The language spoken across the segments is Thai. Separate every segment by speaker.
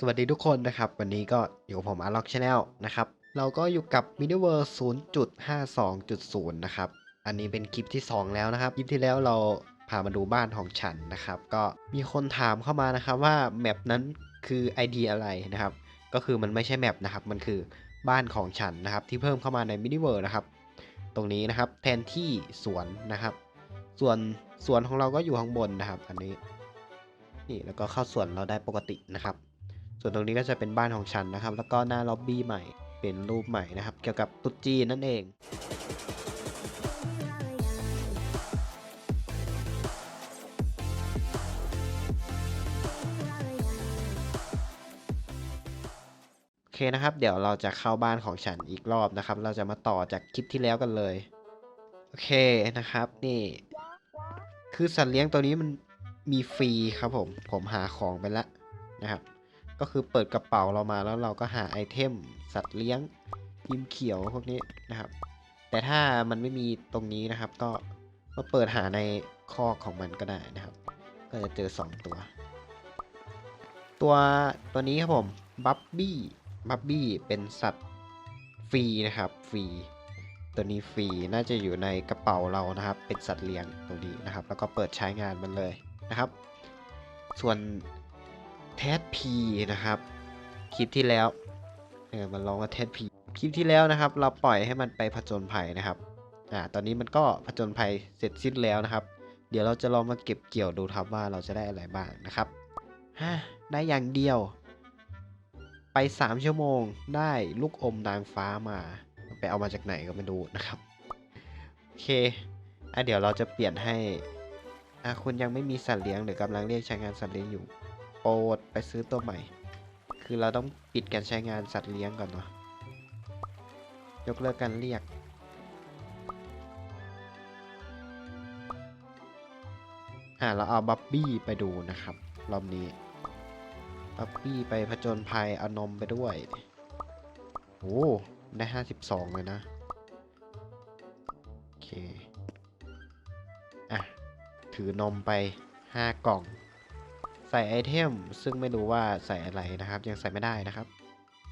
Speaker 1: สวัสดีทุกคนนะครับ วันนี้ก็อยู่กับผมอาร์ล็อกชาแนลนะครับ เราก็อยู่กับ m i n i v e r 0.52.0 นะครับ อันนี้เป็นคลิปที่ 2 แล้วนะครับ คลิปที่แล้วเราพามาดูบ้านของฉันนะครับ ก็มีคนถามเข้ามานะครับว่าแมปนั้นคือ ID อะไรนะครับ ก็คือมันไม่ใช่แมปนะครับ มันคือบ้านของฉันนะครับ ที่เพิ่มเข้ามาใน m i n i v e r นะครับ ตรงนี้นะครับแทนที่สวนนะครับ ส่วนสวนของเราก็อยู่ข้างบนนะครับ อันนี้ นี่แล้วก็เข้าสวนเราได้ปกตินะครับ ส่วนตรงนี้ก็จะเป็นบ้านของฉันนะครับ แล้วก็หน้าล็อบบี้ใหม่ เป็นรูปใหม่นะครับ เกี่ยวกับตุ๊ดจีนนั่นเองโอเคนะครับ เดี๋ยวเราจะเข้าบ้านของฉันอีกรอบนะครับ เราจะมาต่อจากคลิปที่แล้วกันเลย โอเคนะครับนี่ คือสัตว์เลี้ยงตัวนี้มันมีฟรีครับผม ผมหาของไปแล้วนะครับ ก็คือเปิดกระเป๋าเรามาแล้วเราก็หาไอเทม สัตว์เลี้ยงพิมเขียวพวกนี้นะครับ แต่ถ้ามันไม่มีตรงนี้นะครับ ก็มาเปิดหาในคอกของมันก็ได้นะครับ ก็จะเจอ 2 ตัว ตัวตัวนี้ครับผมบับบี้บับบี้เป็นสัตว์ฟรีนะครับฟรีตัวนี้ฟรีน่าจะอยู่ในกระเป๋าเรานะครับ เป็นสัตว์เลี้ยงตรงนี้นะครับ แล้วก็เปิดใช้งานมันเลยนะครับ ส่วน แทสพีนะครับ คลิปที่แล้วเออมันลองว่าแทสพีคลิปที่แล้วนะครับ เราปล่อยให้มันไปผจญภัยนะครับอ่าตอนนี้มันก็ผจญภัยเสร็จสิ้นแล้วนะครับ เดี๋ยวเราจะลองมาเก็บเกี่ยวดูครับว่าเราจะได้อะไรบ้างนะครับฮะได้อย่างเดียว ไป 3 ชั่วโมงได้ลูกอมนางฟ้ามาไปเอามาจากไหนก็ไม่รู้นะครับโอเคอะเดี๋ยวเราจะเปลี่ยนให้อะคุณยังไม่มีสัตว์เลี้ยงหรือกำลังเรียกใช้งานสัตว์เลี้ยงอยู่ ปรดไปซื้อตัวใหม่ คือเราต้องปิดการใช้งานสัตว์เลี้ยงก่อนเนาะยกเลิกการเรียก อ่าเราเอาบับบี้ไปดูนะครับ รอบนี้ บับบี้ไปผจญภัยเอานมไปด้วยโอ้ได้ห้าสิบสองเลยนะ โอเค อะ ถือนมไปห้ากล่อง ใส่ไอเทม ซึ่งไม่รู้ว่าใส่อะไรนะครับ ยังใส่ไม่ได้นะครับ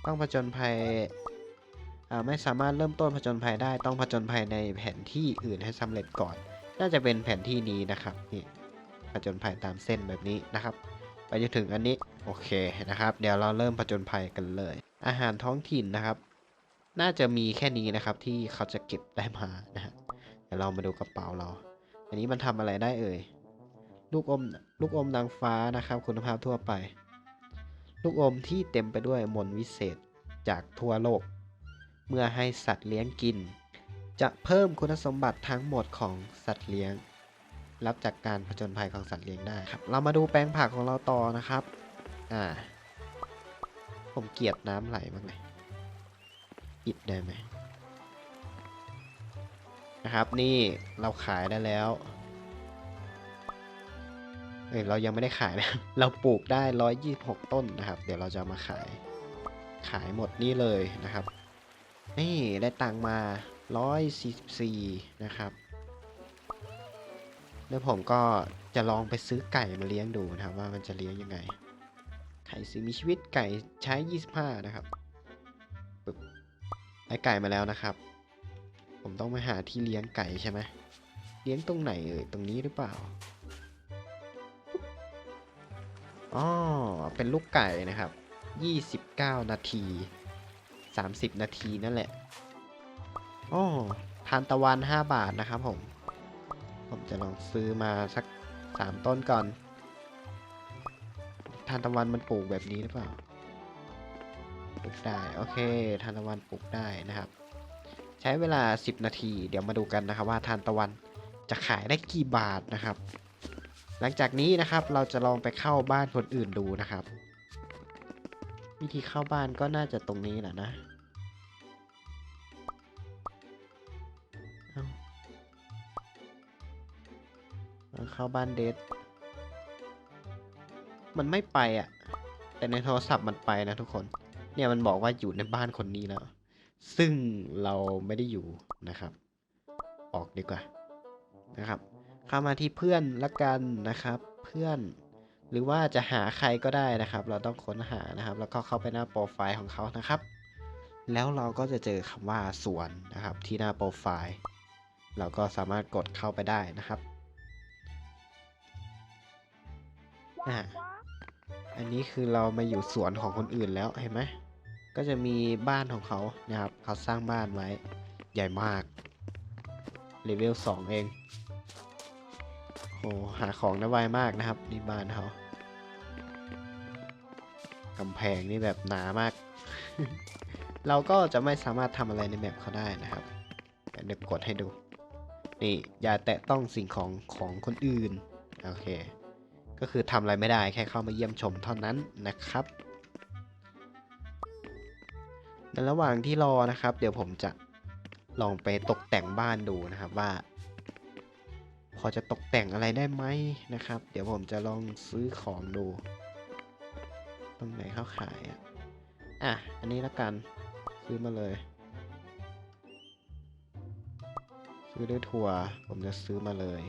Speaker 1: ต้องผจญภัยอ่าไม่สามารถเริ่มต้นผจญภัยได้ ต้องผจญภัยในแผนที่อื่นให้สำเร็จก่อน น่าจะเป็นแผนที่นี้นะครับนี่ผจญภัยตามเส้นแบบนี้นะครับ ไปจนถึงอันนี้โอเคนะครับ เดี๋ยวเราเริ่มผจญภัยกันเลย อาหารท้องถิ่นนะครับ น่าจะมีแค่นี้นะครับที่เขาจะเก็บได้มานะฮะเดี๋ยวเรามาดูกระเป๋าเรา อันนี้มันทำอะไรได้เอ่ย ลูกอมลูกอมนางฟ้านะครับ คุณภาพทั่วไป ลูกอมที่เต็มไปด้วยมนวิเศษจากทั่วโลก เมื่อให้สัตว์เลี้ยงกิน จะเพิ่มคุณสมบัติทั้งหมดของสัตว์เลี้ยง รับจากการผจญภัยของสัตว์เลี้ยงได้ครับ เรามาดูแปลงผักของเราต่อนะครับ อ่า ผมเกลียดน้ำไหลมากเลยปิดได้ไหมนะครับ นี่เราขายได้แล้ว เอ้ยเรายังไม่ได้ขายนะ เราปลูกได้ 126 ต้นนะครับ เดี๋ยวเราจะมาขาย ขายหมดนี่เลยนะครับ นี่ได้ตังค์มา 144 นะครับแล้วผมก็จะลองไปซื้อไก่มาเลี้ยงดูนะครับ ว่ามันจะเลี้ยงยังไง ไข่สิ่งมีชีวิตไก่ใช้ 25 นะครับปึ๊บได้ไก่มาแล้วนะครับ ผมต้องไปหาที่เลี้ยงไก่ใช่ไหมเลี้ยงตรงไหนเอ่ยตรงนี้หรือเปล่า อ๋อเป็นลูกไก่นะครับ 29 นาที 30 นาทีนั่นแหละอ๋อทานตะวัน 5 บาทนะครับผม ผมจะลองซื้อมาสัก 3 ต้นก่อน ทานตะวันมันปลูกแบบนี้หรือเปล่า ปลูกได้ โอเค ทานตะวันปลูกได้นะครับ ใช้เวลา 10 นาที เดี๋ยวมาดูกันนะครับว่าทานตะวันจะขายได้กี่บาทนะครับ หลังจากนี้นะครับเราจะลองไปเข้าบ้านคนอื่นดูนะครับ วิธีเข้าบ้านก็น่าจะตรงนี้แหละนะเอาเข้าบ้านเดทมันไม่ไปอะ แต่ในโทรศัพท์มันไปนะทุกคน เนี่ยมันบอกว่าอยู่ในบ้านคนนี้แล้ว ซึ่งเราไม่ได้อยู่นะครับ ออกดีกว่านะครับ เข้ามาที่เพื่อนละกันนะครับ เพื่อน หรือว่าจะหาใครก็ได้นะครับ เราต้องค้นหานะครับ แล้วก็เข้าไปหน้าโปรไฟล์ของเขานะครับ แล้วเราก็จะเจอคำว่าสวนนะครับ ที่หน้าโปรไฟล์ เราก็สามารถกดเข้าไปได้นะครับอ่าอันนี้คือเรามาอยู่สวนของคนอื่นแล้วเห็นไหมก็จะมีบ้านของเขานะครับ เขาสร้างบ้านไว้ ใหญ่มากเลเวล2เอง โอ้หาของได้ไวมากนะครับนี่บ้านเขากำแพงนี่แบบหนามาก เราก็จะไม่สามารถทำอะไรในแมปเขาได้นะครับเดี๋ยวกดให้ดู นี่อย่าแตะต้องสิ่งของของคนอื่น โอเค ก็คือทำอะไรไม่ได้แค่เข้ามาเยี่ยมชมเท่านั้นนะครับในระหว่างที่รอนะครับ เดี๋ยวผมจะลองไปตกแต่งบ้านดูนะครับว่า อจะตกแต่งอะไรได้ไหมนะครับ เดี๋ยวผมจะลองซื้อของดู ตรงไหนเขาขายอะอะ อันนี้ละกัน ซื้อมาเลย ซื้อด้วยถั่ว ผมจะซื้อมาเลย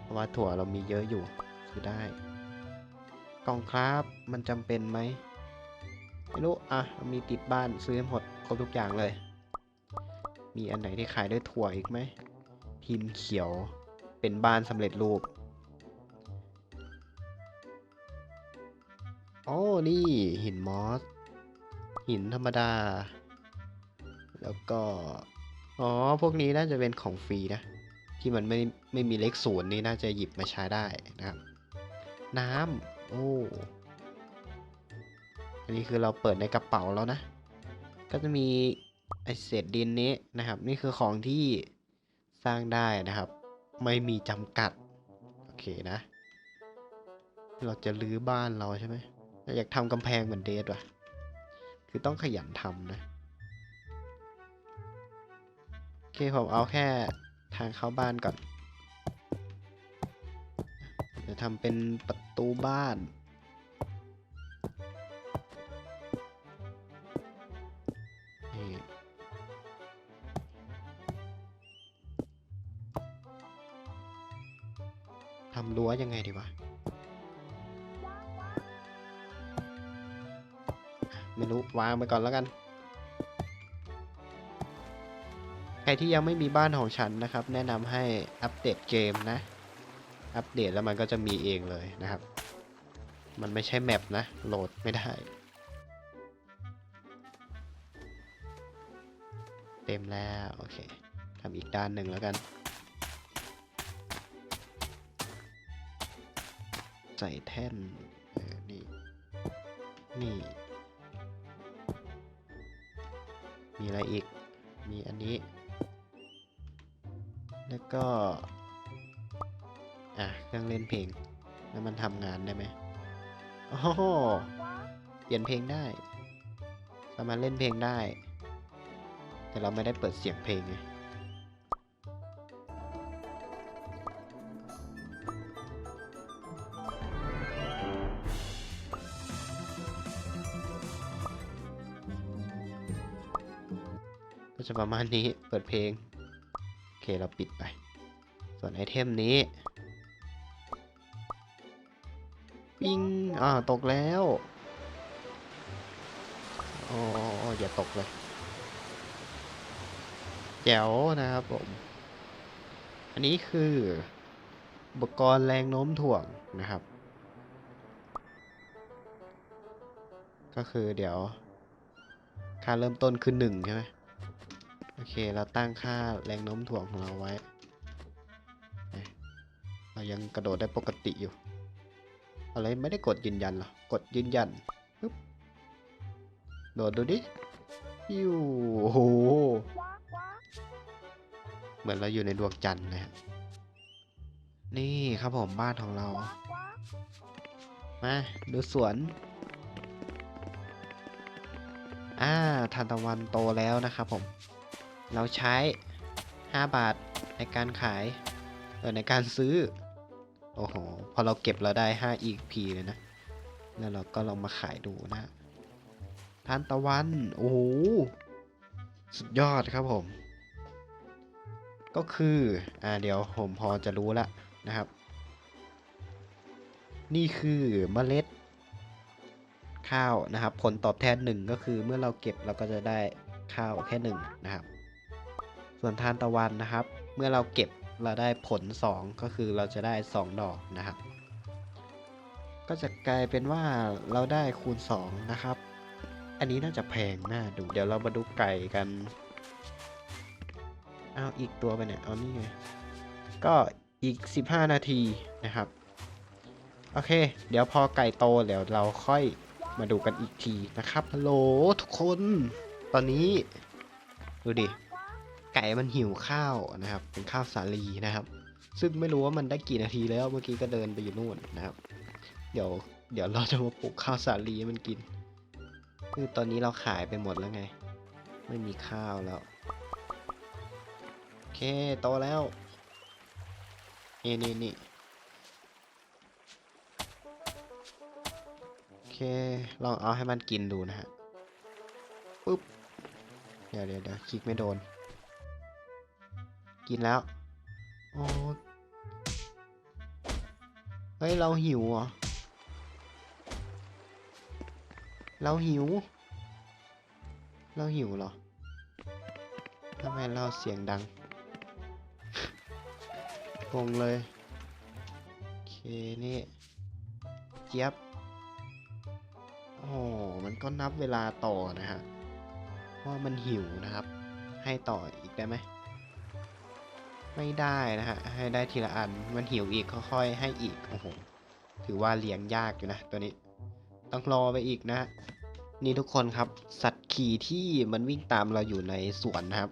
Speaker 1: เพราะว่าถั่วเรามีเยอะอยู่ ซื้อได้ กล่องครับมันจำเป็นไหมไม่รู้ อะ มีติดบ้านซื้อหมดครบทุกอย่างเลย มีอันไหนที่ขายด้วยถั่วอีกไหม พิมพ์เขียวเป็นบ้านสำเร็จรูป โอ้ นี่หินมอส หินธรรมดา แล้วก็ อ๋อ พวกนี้น่าจะเป็นของฟรีนะ ที่มันไม่ไม่มีเลขศูนย์นี่น่าจะหยิบมาใช้ได้นะครับ น้ำ โอ้ อันนี้คือเราเปิดในกระเป๋าแล้วนะ ก็จะมีไอเศษดินนี้นะครับ นี่คือของที่ สร้างได้นะครับ ไม่มีจำกัด โอเคนะ เราจะรื้อบ้านเราใช่ไหมเราอยากทำกำแพงเหมือนเดทว่ะ คือต้องขยันทำนะโอเคผมเอาแค่ทางเข้าบ้านก่อน จะทำเป็นประตูบ้านำรั้วยังไงดีวะ ไม่รู้ วางไปก่อนแล้วกัน ใครที่ยังไม่มีบ้านของฉันนะครับ แนะนำให้อัปเดตเกมนะ อัปเดตแล้วมันก็จะมีเองเลยนะครับ มันไม่ใช่แมปนะ โหลดไม่ได้ เต็มแล้ว โอเคทำอีกด้านหนึ่งแล้วกัน ใส่แท่นเออนี่ นี่ มีอะไรอีก มีอันนี้ แล้วก็ อะ เครื่องเล่นเพลง แล้วมันทำงานได้ไหมโอ้โหเปลี่ยนเพลงได้ สามารถเล่นเพลงได้ แต่เราไม่ได้เปิดเสียงเพลงไง ประมาณนี้เปิดเพลง โอเคเราปิดไป ส่วนไอเทมนี้ปิ้งอ่าตกแล้วอ๋ออย่าตกเลย แจ๋วนะครับผม อันนี้คืออุปกรณ์แรงโน้มถ่วงนะครับ ก็คือเดี๋ยว ค่าเริ่มต้นคือหนึ่งใช่ไหม โอเค เราตั้งค่าแรงโน้มถ่วงของเราไว้ เรายังกระโดดได้ปกติอยู่ อะไรไม่ได้กดยืนยันหรอ กดยืนยันปึ๊บโดดดูดิยิวโอ้โห เหมือนเราอยู่ในดวงจันทร์เลยฮะนี่ครับผมบ้านของเรา มา ดูสวน อ่าทานตะวันโตแล้วนะครับผม เราใช้ 5 บาทในการขายเออในการซื้อ โอ้โห พอเราเก็บเราได้ 5 EP เลยนะ แล้วเราก็ลองมาขายดูนะทานตะวัน โอ้โห สุดยอดครับผม ก็คือ อ่า เดี๋ยวผมพอจะรู้ละนะครับ นี่คือเมล็ดข้าวนะครับ ผลตอบแทนหนึ่งก็คือเมื่อเราเก็บเราก็จะได้ข้าวแค่หนึ่งนะครับ ส่วนทานตะวันนะครับ เมื่อเราเก็บเราได้ผล 2 ก็คือเราจะได้ 2 ดอกนะครับ ก็จะกลายเป็นว่าเราได้คูณ 2 นะครับ อันนี้น่าจะแพงน่าดู เดี๋ยวเรามาดูไก่กัน เอาอีกตัวไปเนี่ย เอานี่ไง ก็อีก 15 นาทีนะครับ โอเค เดี๋ยวพอไก่โตเดี๋ยวเราค่อยมาดูกันอีกทีนะครับฮัลโหลทุกคน ตอนนี้ ดูดิ ไก่มันหิวข้าวนะครับ เป็นข้าวสาลีนะครับ ซึ่งไม่รู้ว่ามันได้กี่นาทีแล้วเมื่อกี้ก็เดินไปอยู่นู่นนะครับ เดี๋ยวเดี๋ยวเราจะมาปลูกข้าวสาลีให้มันกิน คือตอนนี้เราขายไปหมดแล้วไง ไม่มีข้าวแล้วโอเคโตแล้วนี่นี่นี่โอเคลองเอาให้มันกินดูนะฮะปุ๊บเดี๋ยวเดี๋ยวเดี๋ยวคลิกไม่โดน กินแล้วโอ้เฮ้ย เราหิวเหรอ เราหิว เราหิวเหรอทำไมเราเสียงดังงงเลย โอเค นี่ เจี๊ยบ โอ้ มันก็นับเวลาต่อนะฮะว่ามันหิวนะครับ ให้ต่ออีกได้ไหม ไม่ได้นะฮะ ให้ได้ทีละอัน มันหิวอีกค่อยๆให้อีก โอ้โห ถือว่าเลี้ยงยากอยู่นะตัวนี้ ต้องรอไปอีกนะ นี่ทุกคนครับ สัตว์ขี่ที่มันวิ่งตามเราอยู่ในสวนนะครับ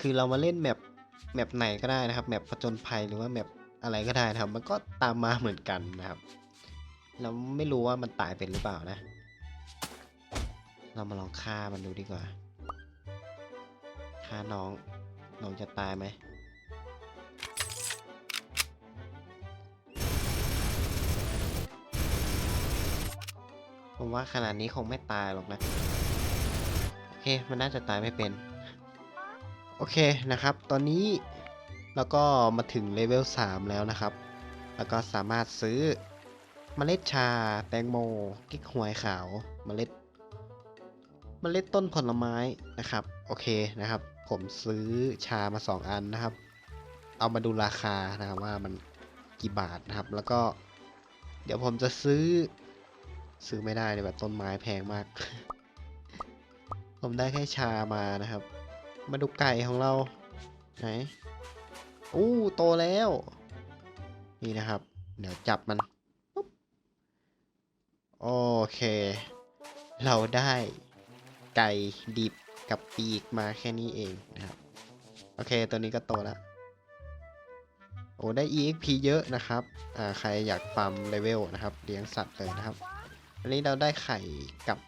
Speaker 1: คือเรามาเล่นแมปแมปไหนก็ได้นะครับ แมปผจญภัยหรือว่าแมปอะไรก็ได้นะครับ มันก็ตามมาเหมือนกันนะครับ เราไม่รู้ว่ามันตายเป็นหรือเปล่านะ เรามาลองฆ่ามันดูดีกว่าฆ่าน้อง น้องจะตายไหม ผมว่าขนาดนี้คงไม่ตายหรอกนะ โอเค มันน่าจะตายไม่เป็น โอเคนะครับ ตอนนี้เราก็มาถึงเลเวล 3 แล้วนะครับ แล้วก็สามารถซื้อเมล็ดชา แตงโม กิ๊กหวยขาวเมล็ดเมล็ดต้นผลไม้นะครับ โอเคนะครับ ผมซื้อชามา 2 อันนะครับ เอามาดูราคานะครับว่ามันกี่บาทนะครับ แล้วก็เดี๋ยวผมจะซื้อ ซื้อไม่ได้เลยแบบต้นไม้แพงมาก ผมได้แค่ชามานะครับ มาดูไก่ของเรา ไหนอู้โตแล้ว นี่นะครับ เดี๋ยวจับมันโอเค เราได้ไก่ดิบกับปีกมาแค่นี้เองนะครับ โอเค ตัวนี้ก็โตแล้ว โอ้ได้ EXP เยอะนะครับ อ่า ใครอยากฟาร์มเลเวลนะครับ เลี้ยงสัตว์เลยนะครับ อันนี้เราได้ไข่กับ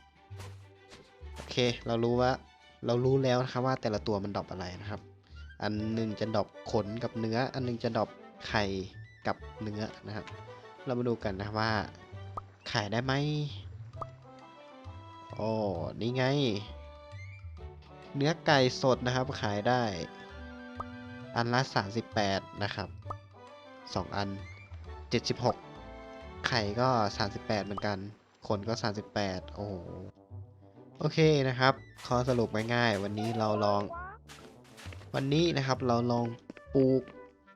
Speaker 1: โอเคเรารู้ว่าเรารู้แล้วนะครับว่าแต่ละตัวมันดรอปอะไรนะครับ อันหนึ่งจะดรอปขนกับเนื้อ อันหนึงจะดรอปไข่กับเนื้อนะครับ เรามาดูกันนะว่าขายได้ไหมโอ้นี่ไง เนื้อไก่สดนะครับขายได้ อันละ 38 นะครับ 2 อัน 76 ไข่ก็ 38 เหมือนกัน ขนก็ 38 โอ้โห โอเคนะครับ ข้อสรุปง่ายๆ วันนี้เราลอง วันนี้นะครับเราลองปลูก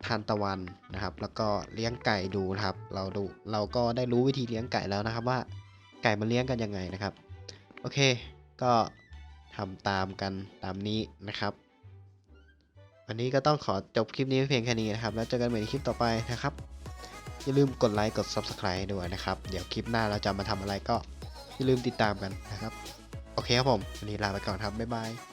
Speaker 1: ทานตะวันนะครับ แล้วก็เลี้ยงไก่ดูนะครับ เราดู เราก็ได้รู้วิธีเลี้ยงไก่แล้วนะครับว่าไก่มันเลี้ยงกันยังไงนะครับ โอเค ก็ทำตามกันตามนี้นะครับวันนี้ก็ต้องขอจบคลิปนี้เพียงแค่นี้นะครับ แล้วเจอกันใหม่ในคลิปต่อไปนะครับ อย่าลืมกดไลค์กด Subscribe ด้วยนะครับ เดี๋ยวคลิปหน้าเราจะมาทำอะไรก็อย่าลืมติดตามกันนะครับ โอเคครับผม วันนี้ลาไปก่อนครับ บ๊ายบาย